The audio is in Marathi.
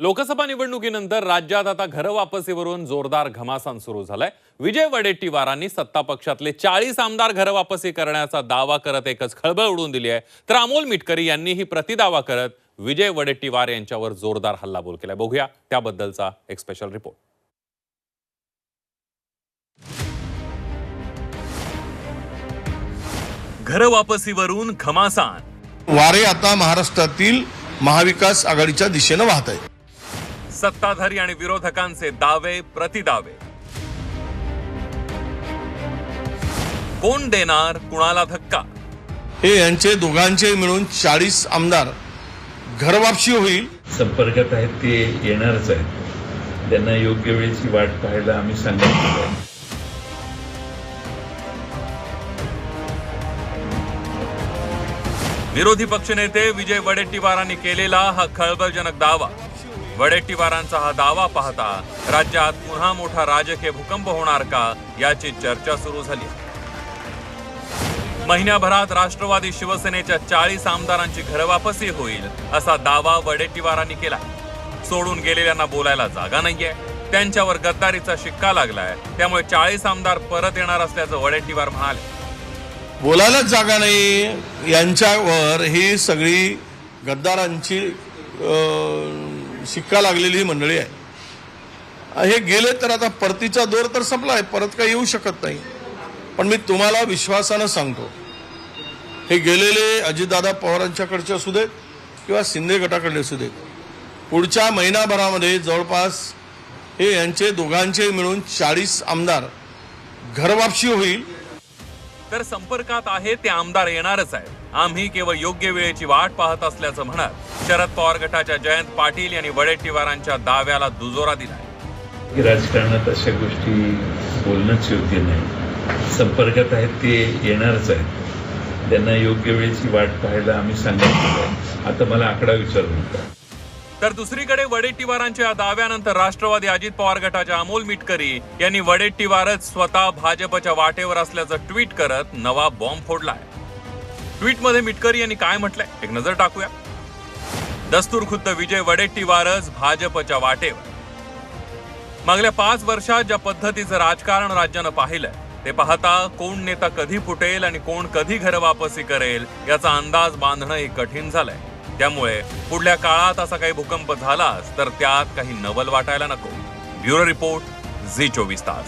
लोकसभा निवडणुकीनंतर राज्यात आता घरवापसीवरून जोरदार घमासान सुरू झालाय. विजय वडेट्टीवारांनी सत्ता पक्षातले चाळीस आमदार घरवापसी करण्याचा दावा करत एकच खळबळ उडवून दिली आहे. तर अमोल मिटकरी यांनीही प्रतिदावा करत विजय वडेट्टीवार यांच्यावर जोरदार हल्लाबोल केलाय. बघूया त्याबद्दलचा एक स्पेशल रिपोर्ट घरवापसीवरून घमासान. वारे आता महाराष्ट्रातील महाविकास आघाडीच्या दिशेनं वाहत आहे सत्ताधारी आणि विरोधकांचे दावे प्रतिदावे. कोण देणार कुणाला धक्का? हे यांचे दोघांचे मिळून चाळीस आमदार घरवापशी होईल. संपर्कात आहेत ते येणारच आहेत. त्यांना योग्य वेळेची वाट पाहायला आम्ही सांगितलं विरोधी पक्षनेते विजय वडेट्टीवारांनी केलेला हा खळबळजनक दावा. वडेट्टीवारांचा हा दावा पाहता राज्यात पुन्हा मोठा राजकीय भूकंप होणार का याची चर्चा सुरू झाली. महिन्याभरात राष्ट्रवादी शिवसेनेच्या चाळीस आमदारांची घरवापसी होईल असा दावा वडेट्टीवारांनी केला सोडून गेलेल्यांना बोलायला जागा नाहीये. त्यांच्यावर गद्दारीचा शिक्का लागलाय. त्यामुळे चाळीस आमदार परत येणार असल्याचं वडेट्टीवार म्हणाले. बोलायलाच जागा नाही. यांच्यावर ही सगळी गद्दारांची अं, शिक्का लागलेली ही मंडळी आहे. हे गेले तर आता परतीचा दोर तर संपला आहे परत काही येऊ शकत नाही. पण मी तुम्हाला विश्वासानं सांगतो हे गेलेले अजितदादा पवारांच्याकडचे असू देत किंवा शिंदे गटाकडले असू देत पुढच्या महिनाभरामध्ये जवळपास हे यांचे दोघांचे मिळून चाळीस आमदार घरवापशी होईल. तर संपर्कात आहे ते आमदार येणारच आहेत. आम्ही केवळ योग्य वेळेची वाट पाहत असल्याचं म्हणत शरद पवार गटाच्या जयंत पाटील यांनी वडेट्टीवारांच्या दाव्याला दुजोरा दिलाय की राजकारणात अशा गोष्टी बोलणंच योग्य नाही. संपर्कात आहेत ते येणारच आहेत. त्यांना योग्य वेळेची वाट पाहायला आम्ही सांगितलं आता मला आकडा विचारू नका. तर दुसरीकडे वडेट्टीवारांच्या या दाव्यानंतर राष्ट्रवादी अजित पवार गटाच्या अमोल मिटकरी यांनी वडेट्टीवारच स्वतः भाजपच्या वाटेवर असल्याचं ट्विट करत नवा बॉम्ब फोडलाय. ट्विटमध्ये मिटकरी यांनी काय म्हटलंय? एक नजर टाकूया. दस्तूर खुद्द विजय वडेट्टीवारच भाजपच्या वाटेवर. मागल्या पाच वर्षात ज्या पद्धतीचं राजकारण राज्यानं पाहिलंय ते पाहता कोण नेता कधी फुटेल आणि कोण कधी घर वापसी करेल याचा अंदाज बांधणं हे कठीण झालंय. त्यामुळे पुढल्या काळात असा काही भूकंप झालाच तर त्यात काही नवल वाटायला नको. ब्युरो रिपोर्ट झी चोवीस तास.